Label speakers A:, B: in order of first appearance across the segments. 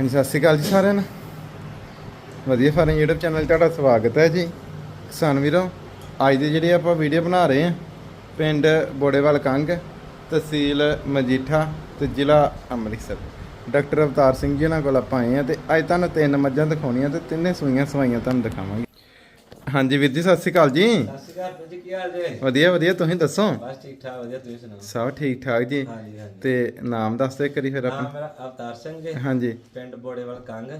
A: ਹਾਂਜੀ, ਸਤਿ ਸ਼੍ਰੀ ਅਕਾਲ ਜੀ ਸਾਰਿਆਂ ਨੂੰ। ਵਧੀਆ ਫਾਰਮ YouTube ਚੈਨਲ 'ਤੇ ਤੁਹਾਡਾ ਸਵਾਗਤ ਹੈ ਜੀ। ਕਿਸਾਨ ਵੀਰੋ, ਅੱਜ ਦੀ ਜਿਹੜੀ ਆਪਾਂ ਵੀਡੀਓ ਬਣਾ ਰਹੇ ਹਾਂ, ਪਿੰਡ ਬੋੜੇਵਾਲ ਕੰਗ, ਤਹਿਸੀਲ ਮਜੀਠਾ ਤੇ ਜ਼ਿਲ੍ਹਾ ਅੰਮ੍ਰਿਤਸਰ। ਡਾਕਟਰ ਅਵਤਾਰ ਸਿੰਘ ਜੀ ਨਾਲ ਕੋਲ ਆਪਾਂ ਆਏ ਹਾਂ ਤੇ ਅੱਜ ਤੁਹਾਨੂੰ ਤਿੰਨ ਮੱਝਾਂ ਦਿਖਾਉਣੀਆਂ ਤੇ ਤਿੰਨੇ ਸੂਈਆਂ ਸਵਾਈਆਂ ਤੁਹਾਨੂੰ ਦਿਖਾਵਾਂਗੇ। ਹਾਂਜੀ ਵੀਰ ਜੀ ਸਤਿ ਸ਼੍ਰੀ ਅਕਾਲ ਜੀ।
B: ਸਤਿ ਸ਼੍ਰੀ ਅਕਾਲ ਜੀ ਕੀ ਹਾਲ ਜੇ?
A: ਵਧੀਆ ਵਧੀਆ ਤੁਸੀਂ ਦੱਸੋ?
B: ਬਸ ਠੀਕ ਠਾਕ ਵਧੀਆ ਤੁਸੀਂ ਸੁਣਾਓ?
A: ਸਭ ਠੀਕ ਠਾਕ ਜੀ।
B: ਹਾਂਜੀ ਹਾਂਜੀ।
A: ਤੇ ਨਾਮ ਦੱਸ ਦਿਓ ਕਰੀ ਫਿਰ
B: ਨਾਮ
A: ਆਪਣਾ।
B: ਮੇਰਾ ਅਵਤਾਰ ਸਿੰਘ ਜੀ।
A: ਹਾਂਜੀ।
B: ਪਿੰਡ ਬੋੜੇਵਾਲ ਕੰਗ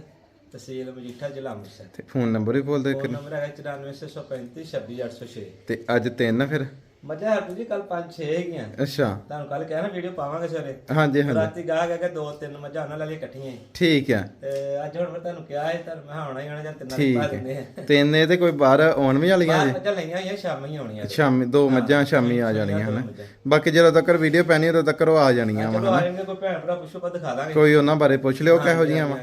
B: ਤਹਿਸੀਲ ਮਜੀਠਾ ਜ਼ਿਲ੍ਹਾ ਅੰਮ੍ਰਿਤਸਰ।
A: ਤੇ ਫੋਨ ਨੰਬਰ ਵੀ ਬੋਲ ਦਿਓ
B: ਫੋਨ
A: ਕਰੀ
B: ਨੰਬਰ ਹੈਗਾ 94635 26806
A: ਤੇ ਅੱਜ ਤਿੰਨ ਫਿਰ।
B: ਮਜ਼ਾ ਹਰਪ੍ਰੀਤ ਜੀ ਕੱਲ 5-6 ਹੈਗੀਆਂ।
A: ਅੱਛਾ।
B: ਤੁਹਾਨੂੰ ਕੱਲ ਕਿਹਾ ਨਾ ਵੀਡੀਓ ਪਾਵਾਂਗੇ ਸਵੇਰੇ।
A: ਹਾਂਜੀ ਹਾਂਜੀ।
B: ਰਾਤੀ ਗਾਹ ਕਹਿ ਕੇ ਦੋ ਤਿੰਨ ਮੱਝਾਂ ਉਹਨਾਂ ਲੈ ਲਈ ਇਕੱਠੀਆਂ।
A: ਠੀਕ ਆ
B: ਤੇ ਅੱਜ ਹੁਣ ਮੈਂ ਤੁਹਾਨੂੰ ਕਿਹਾ ਹੈ ਤੁਹਾਨੂੰ ਮੈਂ ਆਉਣਾ ਹੀ ਆਉਣਾ ਜਾਂ ਤਿੰਨਾਂ
A: ਠੀਕ
B: ਪਾ ਦਿੰਦੇ ਆ।
A: ਤਿੰਨ ਇਹ ਤੇ ਕੋਈ ਬਾਹਰ ਆਉਣ ਵੀ ਵਾਲੀਆਂ ਜੀ?
B: ਮੱਝਾਂ ਲਈਆਂ ਹੋਈਆਂ ਸ਼ਾਮੀ ਆਉਣੀਆਂ।
A: ਸ਼ਾਮੀ ਦੋ ਮੱਝਾਂ ਸ਼ਾਮੀ ਆ ਜਾਣੀਆਂ ਹਨਾ? ਬਾਕੀ ਜਦੋਂ ਤੱਕ ਵੀਡੀਓ ਪੈਣੀ ਉਦੋਂ ਤੱਕ ਉਹ ਆ ਜਾਣੀਆਂ ਵਾ
B: ਆ ਕੋਈ ਭੈਣ ਭਰਾ ਪੁੱਛੋ ਪਾ ਦਿਖਾ ਦਾਂਗੇ।
A: ਕੋਈ ਉਹਨਾਂ ਬਾਰੇ ਪੁੱਛ ਲਿਓ ਕਿਹੋ ਜੀਆਂ ਵਾ।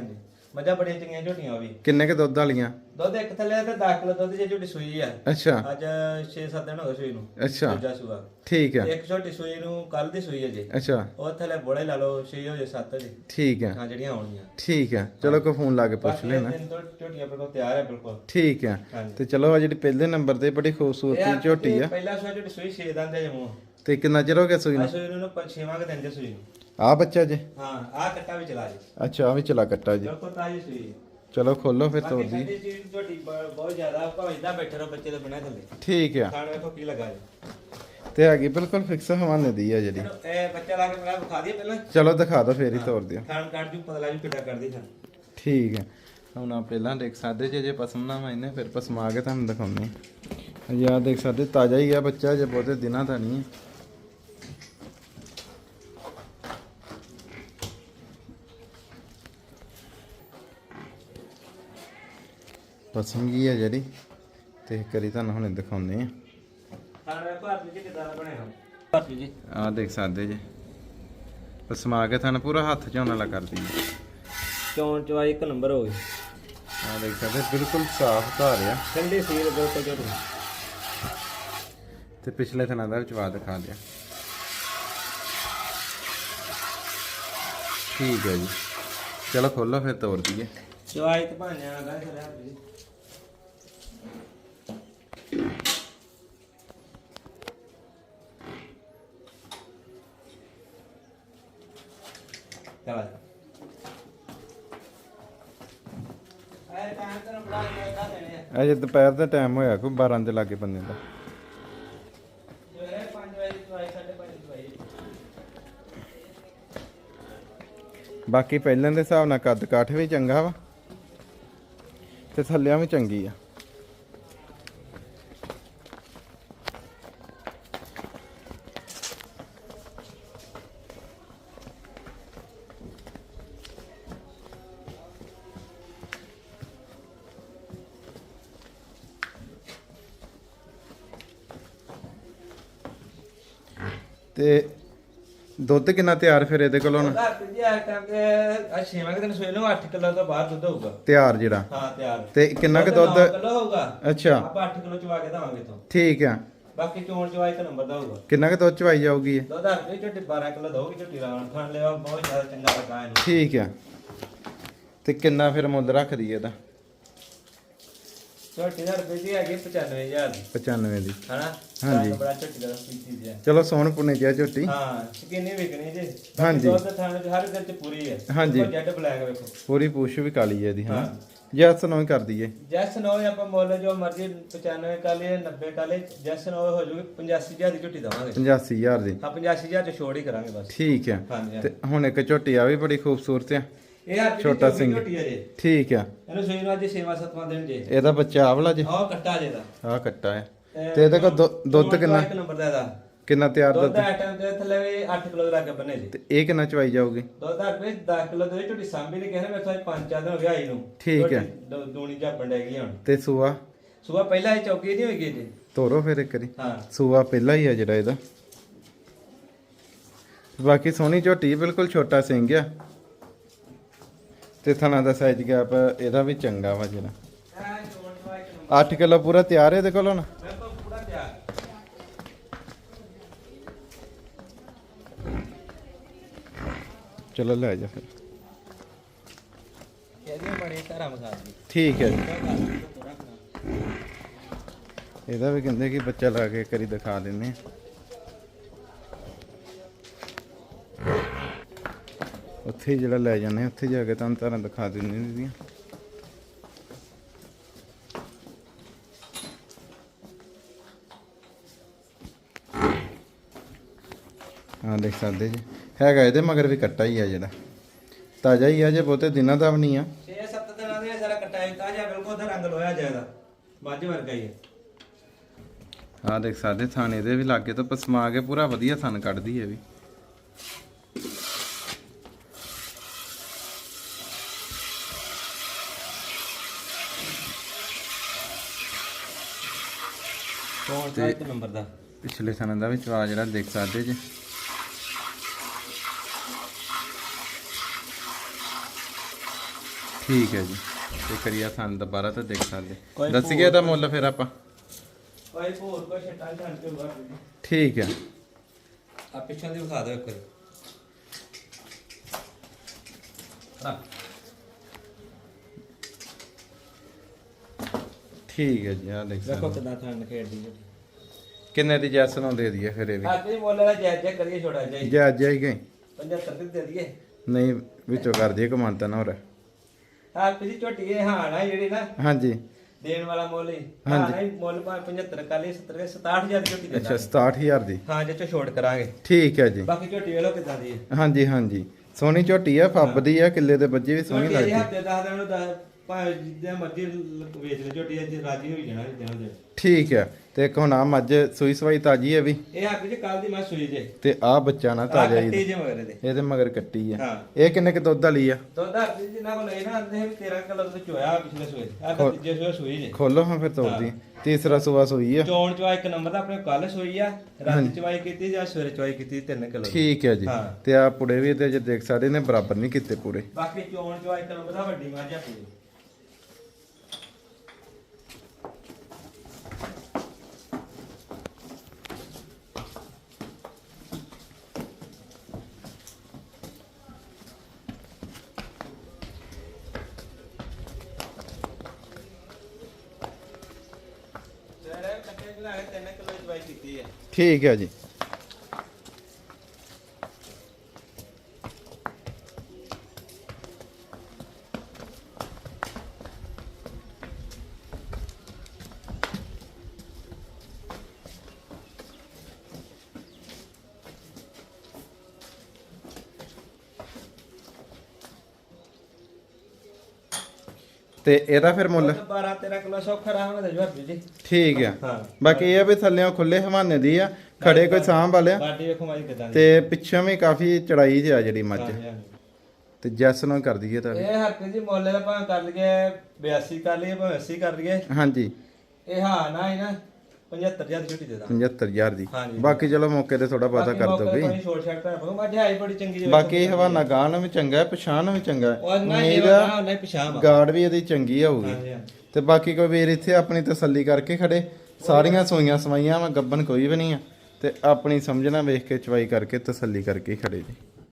B: ਮੱਝਾਂ ਬੜੀਆਂ ਚੰਗੀਆਂ ਝੋਟੀਆਂ ਉਹ ਵੀ।
A: ਕਿੰਨੇ ਕ ਦੁੱਧ ਵਾਲੀਆਂ?
B: ਦੁੱਧ ਇੱਕ ਥੱਲੇ ਤੇ 10 ਕਿਲੋ ਦੁੱਧ ਜੇ ਝੋਟੀ ਸੂਈ ਆ।
A: ਅੱਛਾ।
B: ਅੱਜ 6-7 ਦਿਨ ਹੋ ਗਏ ਸੂਈ ਨੂੰ।
A: ਅੱਛਾ।
B: ਦੂਜਾ ਸੂਆ।
A: ਠੀਕ ਆ।
B: ਇੱਕ ਛੋਟੀ ਸੂਈ ਨੂੰ ਕੱਲ ਦੀ ਸੂਈ ਹੈ ਜੀ।
A: ਅੱਛਾ।
B: ਉਹ ਥੱਲੇ ਬੋਲੇ ਲਾ ਲਓ 6 ਹੋ ਜੇ 7 ਹੋ ਜੇ।
A: ਠੀਕ ਆ।
B: ਹਾਂ ਜਿਹੜੀਆਂ ਆਉਣੀਆਂ।
A: ਠੀਕ ਆ। ਚਲੋ ਕੋਈ ਫੋਨ ਲਾ ਕੇ ਪੁੱਛ ਲੈਣਾ।
B: ਦੋ ਝੋਟੀਆਂ ਬਿਲਕੁਲ ਤਿਆਰ ਹੈ ਬਿਲਕੁਲ।
A: ਠੀਕ ਆ। ਤੇ ਚਲੋ ਆ ਜਿਹੜੀ ਪਹਿਲੇ ਨੰਬਰ ਤੇ ਬੜੀ ਖੂਬਸੂਰਤੀ ਝੋਟੀ ਆ।
B: ਪਹਿਲਾ ਸੂਆ ਝੋਟੀ ਸੂਈ 6 ਦੰਦ ਜਮੂ।
A: ਤੇ ਕਿੰਨਾ ਚਿਰ ਹੋ ਗਿਆ ਸੂਈ ਨੂੰ?
B: ਸੂਈ ਨੂੰ ਪੰਜ ਛੇਵਾਂ ਕ ਦਿਨ ਜੇ ਸੂਈ ਨੂੰ।
A: ਆ ਬੱਚਾ ਜੀ?
B: ਹਾਂ ਆ ਕੱਟਾ ਵੀ ਚਲਾ ਜੀ।
A: ਅੱਛਾ ਆ ਵੀ ਚਲਾ ਕੱਟਾ ਜੀ।
B: ਬਿਲਕੁਲ ਤਾਜੀ ਸੂਈ।
A: ਚਲੋ ਖੋਲੋ ਫਿਰ
B: ਬਾਕੀ
A: ਦੀ।
B: ਸਾਡੀ ਚੀਜ਼ ਝੋਟੀ ਬ- ਬਹੁਤ ਜ਼ਿਆਦਾ ਭਾਵੇਂ ਇਦਾਂ ਬੈਠੇ ਰਹੋ ਬੱਚੇ ਦੇ ਬਿਨਾਂ ਥੱਲੇ।
A: ਠੀਕ ਆ।
B: ਖਾਣ ਵੇਖੋ ਕੀ ਲੱਗਾ ਜੀ?
A: ਤੇ ਹੈਗੀ ਬਿਲਕੁਲ ਫਿਕਸ ਹਵਾਨੇ ਦੀ ਆ ਜਿਹੜੀ।
B: ਚਲੋ, ਇਹ ਬੱਚਾ ਲਾ ਕੇ ਮੇਰਾ ਵਿਖਾ ਦਈਏ ਪਹਿਲਾਂ।
A: ਚਲੋ ਦਿਖਾ ਦਿਓ ਫੇਰ ਹੀ ਤੋਰ ਦਿਓ।
B: ਖਾਣ ਕੱਢ ਜੂ ਪਤਾ ਲੱਗ ਜੂ ਕਿੱਦਾਂ ਕਰਦੀ ਖਾਣ
A: ਠੀਕ ਹੈ ਹੁਣ ਆ ਪਹਿਲਾਂ ਦੇਖ ਸਕਦੇ ਜੇ ਜੇ ਪਸਮ ਨਾ ਮੈਨੇ ਫਿਰ ਪਸਮਾ ਕੇ ਤੁਹਾਨੂੰ ਦਿਖਾਉਂਦੇ ਹਾਂ। ਜੀ ਆ ਦੇਖ ਸਕਦੇ ਤਾਜ਼ਾ ਹੀ ਆ ਬੱਚਾ ਜੇ ਬਹੁਤੇ ਦਿਨਾਂ ਦਾ ਨਹੀਂ ਹੈ। ਪਸਮ ਗਈ ਹੈ ਜਿਹੜੀ ਤੇ ਕਰੀ ਤੁਹਾਨੂੰ ਹੁਣ ਦਿਖਾਉਂਦੇ ਆ।
B: ਭਾਰਤ ਜੀ
A: ਆ ਦੇਖ ਸਕਦੇ ਜੇ। ਪਸਮਾ ਕੇ ਤੁਹਾਨੂੰ ਪੂਰਾ ਹੱਥ ਝੋਨਾ ਲਾ ਕਰਦੀ ਹੈ
B: ਚੌਣ ਚਵਾਈ ਇੱਕ ਨੰਬਰ ਹੋ ਗਈ।
A: ਆ ਦੇਖ ਸਕਦੇ ਬਿਲਕੁਲ ਸਾਫ਼ ਧਾਰ ਆ।
B: ਠੰਡੀ ਸੀਲ ਬਿਲਕੁਲ ਝੋਟੀ
A: ਤੇ ਪਿਛਲੇ ਥਣਾ ਦਾ ਵਿਚਵਾ ਦਿਖਾ ਦਿਆ। ਠੀਕ ਹੈ ਜੀ। ਚਲੋ ਖੋਲੋ ਫਿਰ ਤੋੜ ਦਈਏ।
B: ਚਵਾਈ ਤੇ ਭਾਣਿਆ ਦਾ ਖਰਿਆ ਜੀ ਚਲਾ ਤੈਨੂੰ ਬੜਾ ਦੇਣੇ ਆ।
A: ਅਜੇ ਦੁਪਹਿਰ ਦਾ ਟਾਈਮ ਹੋਇਆ ਕੋਈ 12 ਦੇ ਲਾਗੇ ਬੰਦੇ ਦਾ।
B: ਸਵੇਰੇ 5 ਵਜੇ ਚਵਾਈ 5:30 ਚਵਾਈ
A: ਬਾਕੀ ਪਹਿਲਾਂ ਦੇ ਹਿਸਾਬ ਨਾਲ ਕੱਦ ਕਾਠ ਵੀ ਚੰਗਾ ਵਾ ਤੇ ਥੱਲਿਆਂ ਵੀ ਚੰਗੀ ਆ। ਤੇ ਦੁੱਧ ਕਿੰਨਾ ਤਿਆਰ ਫਿਰ ਇਹਦੇ ਕੋਲ ਹੁਣ?
B: ਰਾਤ ਜੀ ਆ ਟਾਈਮ ਤੇ ਆ ਛੇਵਾਂ ਕੁ ਦਿਨ ਸਵੇਰ ਨੂੰ 8 ਕਿਲੋ ਤੋਂ ਬਾਹਰ ਦੁੱਧ ਹੋਊਗਾ।
A: ਤਿਆਰ ਜਿਹੜਾ?
B: ਹਾਂ ਤਿਆਰ।
A: ਤੇ ਕਿੰਨਾ ਕੁ ਦੁੱਧ
B: ਕਿਲੋ ਹੋਊਗਾ।
A: ਅੱਛਾ।
B: ਆਪਾਂ 8 ਕਿਲੋ ਚਵਾ ਕੇ ਦਵਾਂਗੇ ਤੋਂ
A: ਠੀਕ ਆ।
B: ਬਾਕੀ ਚੋਣ ਚਵਾਈ ਤੇ ਨੰਬਰ ਦਾ ਹੋਊਗਾ।
A: ਕਿੰਨਾ ਕੁ ਦੁੱਧ ਚਵਾਈ ਜਾਊਗੀ ਇਹ?
B: ਦੁੱਧ ਹਰ ਕੋਈ ਝੋਟੀ 12 ਕਿਲੋ ਦਊਗੀ ਝੋਟੀ ਰਾਣ ਖਾਣ ਲਿਆ ਬਹੁਤ ਜ਼ਿਆਦਾ ਚੰਗਾ ਲੱਗਾ ਇਹਨੂੰ।
A: ਠੀਕ ਆ। ਤੇ ਕਿੰਨਾ ਫਿਰ ਮੁੱਲ ਰੱਖਦੀ ਇਹਦਾ?
B: ਝੋਟੀ ਦਾ ਰੁਪਏ ਦੀ ਹੈਗੀ 95000 ਦੀ।
A: 95 ਦੀ।
B: ਹਨਾ?
A: ਹਾਂਜੀ।
B: ਬੜਾ ਝੋਟੀ ਦਾ ਪੀਤੀ ਜੀ
A: ਚਲੋ ਸੋਹਣ ਪੁਣੇ ਜਿਹਾ ਝੋਟੀ।
B: ਹਾਂ ਸ਼ਕੀਨੀ ਵਿਕਣੀ ਜੀ। ਬਾਕੀ
A: ਹਾਂਜੀ।
B: ਦੁੱਧ ਥਾਣੇ ਚ ਹਰ ਗੱਲ ਚ ਪੂਰੀ ਹੈ
A: ਹਾਂਜੀ।
B: ਜੈਡ ਬਲੈਕ ਵੇਖੋ।
A: ਪੂਰੀ ਪੂਛ ਵੀ ਕਾਲੀ ਹੈ ਇਹਦੀ ਹਾਂ
B: ਹਾਂ।
A: ਜੈਸ ਨੂੰ ਹੀ ਕਰ ਦਈਏ
B: ਜੈਸ ਨੋ ਆਪਾਂ ਮੁੱਲ ਜੋ ਮਰਜ਼ੀ 95 ਕਾਲੇ 90 ਕਾਲੇ ਜੈਸ ਨੋ ਹੋ ਜੂਗੀ 85000 ਦੀ ਝੋਟੀ ਦਵਾਂਗੇ।
A: 85000 ਦੀ।
B: ਹਾਂ 85000 ਚ ਛੋੜ ਹੀ ਕਰਾਂਗੇ ਬਸ।
A: ਠੀਕ ਆ।
B: ਹਾਂਜੀ।
A: ਤੇ ਹੁਣ ਇੱਕ ਝੋਟੀ ਆ ਵੀ ਬੜੀ ਖੂਬਸੂਰਤ ਆ।
B: ਇਹ ਹਰ
A: ਛੋਟਾ ਸਿੰਘ। ਠੀਕ ਆ।
B: ਇਹਨੂੰ ਸੂਈ ਨੂੰ ਅੱਜ ਛੇਵਾਂ ਸੱਤਵਾਂ ਦਿਨ ਜੇ।
A: ਇਹਦਾ ਬੱਚਾ ਆਵਲਾ ਜੀ।
B: ਆਹ ਕੱਟਾ ਜੇ ਦਾ
A: ਆ ਕੱਟਾ ਹੈ। ਤੇ ਇਹਦੇ ਦੁ- ਦੁੱਧ ਕਿੰਨਾ?
B: ਇੱਕ ਨੰਬਰ ਦਾ ਇਹਦਾ।
A: ਕਿੰਨਾ ਤਿਆਰ
B: ਦੁੱਧ
A: ਦੁੱਧ?
B: ਦਾ ਟਾਈਮ ਤੇ ਥੱਲੇ ਵੀ 8 ਕਿਲੋ ਦੇ ਲਾਗੇ ਬੰਨੇ ਜੀ।
A: ਤੇ ਇਹ ਕਿੰਨਾ ਚਵਾਈ ਜਾਊਗੀ?
B: ਦੁੱਧ ਦਾ ਰੁਪਏ 10 ਕਿਲੋ ਦੇ ਝੋਟੀ ਸਾਂਭੀ ਨੇ ਕਹਿੰਦੇ ਮੇਰੇ ਤੋਂ ਪੰਜ ਚਾਰ ਦਿਨ ਹੋ ਗਿਆ ਆਈ ਨੂੰ।
A: ਠੀਕ ਹੈ।
B: ਦੂ- ਦੂਣੀ ਝਾਪਣ ਡੈ ਗਈ ਹੁਣ।
A: ਤੇ ਸੂਆ?
B: ਸਵੇਰ ਪਹਿਲਾਂ ਇਹ ਚੌਕੀ ਨਹੀਂ ਹੋਈ ਗਈ ਜੀ
A: ਤੋਰੋ ਫਿਰ ਇੱਕ ਵਾਰੀ।
B: ਹਾਂ।
A: ਸੂਆ ਪਹਿਲਾ ਹੀ ਆ ਜਿਹੜਾ ਇਹਦਾ। ਬਾਕੀ ਸੋਹਣੀ ਝੋਟੀ ਬਿਲਕੁਲ ਛੋਟਾ ਸਿੰਘ ਆ। ਤੇ ਥਣਾ ਦਾ ਸਾਈਜ਼ ਗੈਪ ਇਹਦਾ ਵੀ ਚੰਗਾ ਵਾ ਜਿਹੜਾ
B: ਇਹ ਚੋਣ ਚਵਾ ਇੱਕ ਨੰਬਰ
A: 8 ਕਿਲੋ ਪੂਰਾ ਤਿਆਰ ਹੈ ਇਹਦੇ ਕੋਲ ਹੁਣ ਚਲੋ ਲੈ ਜਾ ਫਿਰ।
B: ਇਹਦੇ ਬੜੇ
A: ਠੀਕ ਹੈ ਜੀ। ਇਹਦਾ ਵੀ ਕਹਿੰਦੇ ਕਿ ਬੱਚਾ ਲਾ ਕੇ ਕਰੀ ਦਿਖਾ ਦਿੰਨੇ ਆ ਉੱਥੇ ਹੀ ਜਿਹੜਾ ਲੈ ਜਾਂਦੇ ਆ, ਉੱਥੇ ਜਾ ਕੇ ਤੁਹਾਨੂੰ ਤਾਰਾਂ ਦਿਖਾ ਦਿੰਦੇ ਨੇ ਇਹਦੀਆਂ ਹਾਂ ਦੇਖ ਸਕਦੇ ਜੀ। ਹੈਗਾ ਇਹਦੇ ਮਗਰ ਵੀ ਕੱਟਾ ਹੀ ਆ ਜਿਹੜਾ। ਤਾਜ਼ਾ ਹੀ ਆ ਜੇ ਬਹੁਤੇ ਦਿਨਾਂ ਦਾ ਵੀ ਨਹੀਂ ਆ।
B: 6-7 ਦਿਨਾਂ ਦੇ ਸਾਰਾ ਕਟਾਈ ਤਾਜਾ ਬਿਲਕੁਲ ਉਹਦਾ ਰੰਗ ਲੋਇਆ ਜਾਇਦਾ ਮੱਝ ਵਰਗਾ ਹੀ ਹੈ।
A: ਆ ਦੇਖ ਸਕਦੇ ਥਾਣ ਇਹਦੇ ਵੀ ਲਾਗੇ ਤੋਂ ਪਸਮਾ ਕੇ ਪੂਰਾ ਵਧੀਆ ਥਣ ਕੱਢਦੀ ਹੈ ਵੀ।
B: ਨੰਬਰ ਦਾ?
A: ਪਿਛਲੇ ਥਣ ਦਾ ਵੀ ਚਵਾ ਜਿਹੜਾ ਦੇਖ ਸਕਦੇ ਜੀ। ਠੀਕ ਹੈ ਜੀ। ਤੇ ਕਰੀਆ ਥਣ ਦੁਬਾਰਾ ਤਾਂ ਦੇਖ ਸਕਦੇ।
B: ਕੋਈ
A: ਦੱਸੀਏ ਇਹਦਾ ਮੁੱਲ ਫਿਰ ਆਪਾਂ।
B: ਕੋਈ ਹੋਰ ਕੋਈ ਛੱਟਾ ਛੱਡ ਕੇ ਬਾਹਰ
A: ਠੀਕ ਹੈ।
B: ਆ ਪਿੱਛੋਂ ਦੀ ਵਿਖਾ ਦਿਓ ਇੱਕ ਵਾਰੀ। ਹਾਂ
A: ਠੀਕ ਹੈ ਜੀ ਆ ਦੇਖ
B: ਦੇਖੋ
A: ਸਕਦੇ
B: ਕਿਦਾਂ ਥਣ ਖੇਡਦੀ ਹੈ।
A: ਕਿੰਨੇ ਦੀ ਜੈਸ ਨੂੰ ਦੇ ਦਈਏ ਫਿਰ ਇਹ ਵੀ?
B: ਆ ਤੇ ਮੁੱਲ ਦਾ ਜਾਇਜ਼ ਜਿਹਾ ਕਰੀਏ ਛੋੜਾ ਜਾਈ
A: ਜੇ ਅੱਜ ਆਈ ਗਈ।
B: 75 ਦੇ ਦੇ ਦਈਏ।
A: ਨਹੀਂ ਵਿੱਚੋਂ ਕਰ ਦਈਏ ਕਮਾਂਤਾ ਨਾ ਹੋਰ।
B: ਆ ਪਿਛੀ ਝੋਟੀ ਇਹ ਹਾਂ ਨਾ ਜਿਹੜੀ ਨਾ।
A: ਹਾਂਜੀ।
B: ਦੇਣ ਵਾਲਾ ਮੁੱਲ ਹੀ।
A: ਹਾਂਜੀ।
B: ਹਾਂ ਨਹੀਂ ਮੁੱਲ ਭਾਵੇਂ 75 ਕਾਲੀ 70 67000 ਦੀ ਝੋਟੀ
A: ਅੱਛਾ 67000 ਦੀ।
B: ਹਾਂ ਜੇ ਚੋ ਛੋੜ ਕਰਾਂਗੇ।
A: ਠੀਕ ਹੈ ਜੀ।
B: ਬਾਕੀ ਝੋਟੀ ਵੇਲੋ ਕਿਦਾਂ ਦੀ ਹੈ।
A: ਹਾਂਜੀ ਹਾਂਜੀ। ਸੋਹਣੀ ਝੋਟੀ ਆ ਫੱਬਦੀ ਆ ਕਿੱਲੇ ਦੇ ਬੱਜੇ ਵੀ ਸੋਹਣੀ
B: ਝੋਟੀ ਇਹ
A: ਲੱਗਦੀ।
B: ਹਫ਼ਤੇ ਦਸ ਦਿਨ ਨੂੰ ਦਸ ਭਾਵੇਂ ਜਿੱਦਾਂ ਮਰਜ਼ੀ ਲ- ਵੇਚ ਲੈ ਝੋਟੀ ਅੱਜ ਰਾਜੀ ਹੋਈ ਜਾਣਾ ਜਿੱਦਾਂ ਦੇ
A: ਠੀਕ ਹੈ ਤੇ ਇੱਕ ਹੁਣ ਆ ਮੱਝ ਸੂਈ ਸਵਾਈ ਤਾਜੀ ਹੈ ਵੀ?
B: ਇਹ ਹੱਕ ਜੀ ਕੱਲ ਦੀ ਮੈਂ ਸੂਈ ਜੇ।
A: ਤੇ ਆ ਬੱਚਾ ਨਾ
B: ਆ
A: ਤਾਜ਼ਾ
B: ਕੱਟੀ
A: ਹੀ
B: ਜੇ ਮਗਰ ਦੇ
A: ਇਹਦੇ ਮਗਰ ਕੱਟੀ ਆ।
B: ਹਾਂ।
A: ਇਹ ਕਿੰਨੇ ਕਿ ਦੁੱਧ ਵਾਲੀ ਆ?
B: ਦੁੱਧ ਹੱਕ ਜੀ ਜਿੰਨਾ ਕੋਲ ਇਹ ਨਾ ਆਂਦੇ ਵੀ 13 ਕਿਲੋ ਦੁੱਧ ਚੋਇਆ ਪਿਛਲੇ ਸੂਏ ਆ ਤਾਂ ਤੀਜੇ ਸੂਏ ਸੂਈ ਜੇ।
A: ਖੋਲੋ ਹਾਂ ਫਿਰ ਤੋੜਦੀ ਤੀਸਰਾ ਸੂਆ ਸੂਈ ਆ।
B: ਚੋਣ ਚਵਾ ਇੱਕ ਨੰਬਰ ਦਾ ਆਪਣੇ ਕੱਲ ਸੂਈ ਆ। ਰਾਤ ਚਵਾਈ ਕੀਤੀ ਜਾਂ ਸਵੇਰੇ ਚਵਾਈ ਕੀਤੀ 3 ਕਿਲੋ
A: ਠੀਕ ਹੈ ਜੀ।
B: ਹਾਂ।
A: ਤੇ ਆ ਪੁੜੇ ਵੀ ਇਹਦੇ ਜੇ ਦੇਖ ਸਕਦੇ ਨੇ ਬਰਾਬਰ ਨਹੀਂ ਕੀਤੇ ਪੂਰੇ।
B: ਬਾਕੀ ਚੋਣ ਚਵਾ ਇੱਕ ਨੰਬਰ ਦਾ ਵੱਡੀ ਮੱਝ ਪੂਰੀ। ਸਵੇਰੇ 3 ਕਿਲੋ ਚਵਾਈ ਕੀਤੀ ਹੈ।
A: ਠੀਕ ਹੈ ਜੀ। ਤੇ ਇਹਦਾ ਫਿਰ ਮੁੱਲ?
B: 12 13 ਕਿਲੋ ਸੌਖਾ ਰਾਮ ਦਾ ਜਵਾਬ ਜੀ।
A: ਠੀਕ ਆ। ਬਾਕੀ ਇਹ ਆ ਵੀ ਥੱਲੇੋਂ ਖੁੱਲੇ ਹਵਾਨੇ ਦੀ ਆ ਖੜੇ ਕੋਈ ਸਾਂਭ ਵਾਲਿਆ।
B: ਬਾਡੀ ਵੇਖੋ ਮਾਈ ਕਿਦਾਂ
A: ਤੇ ਪਿੱਛੋਂ ਵੀ ਕਾਫੀ ਚੜਾਈ 'ਚ ਆ ਜਿਹੜੀ ਮੱਝ। ਤੇ ਜੈਸ ਨਾਲ ਕਰ ਦਈਏ ਤਾਂ।
B: ਇਹ ਹਰਕ ਜੀ ਮੁੱਲ ਦਾ ਭਾਵੇਂ ਕਰ ਲਈਏ 82 ਕਰ ਲਈਏ ਭਾਵੇਂ 80 ਕਰ ਲਈਏ।
A: ਹਾਂਜੀ।
B: ਇਹ ਹਾਂ ਨਾ ਹੀ ਨਾ। 75000 ਦੀ ਛੁੱਟੀ ਦੇ ਦਾਂ
A: 75000 ਦੀ।
B: ਹਾਂਜੀ।
A: ਬਾਕੀ ਚਲੋ ਮੌਕੇ ਤੇ ਥੋੜਾ ਬਹੁਤਾ ਕਰ ਦੋ
B: ਹੈ ਹੀ ਬੜੀ ਚੰਗੀ ਜੀ
A: ਬਾਕੀ ਇਹ ਹਵਾਨਾ ਗਾਂ ਨੂੰ ਵੀ ਚੰਗਾ ਹੈ ਪਛਾਣ ਵੀ ਚੰਗਾ।
B: ਉਹ
A: ਹੈ
B: ਨਾ ਇਹ
A: ਮੇਰਾ
B: ਨਾ
A: ਗਾਰਡ ਵੀ। ਇਹਦੀ ਚੰਗੀ
B: ਹਾਂਜੀ ਹਾਂਜੀ।
A: ਤੇ ਬਾਕੀ ਕੋਈ ਵੀਰ ਇੱਥੇ ਆਪਣੀ ਤਸੱਲੀ ਕਰਕੇ ਖੜੇ। ਸਾਰੀਆਂ ਸੋਈਆਂ ਸਵਾਈਆਂ ਵਾ ਗੱਬਨ ਕੋਈ ਵੀ ਨਹੀਂ ਆ। ਤੇ ਆਪਣੀ ਸਮਝਣਾ ਵੇਖ ਕੇ ਚਵਾਈ ਕਰਕੇ ਤਸੱਲੀ ਕਰਕੇ ਹੀ ਖੜੇ ਜੀ।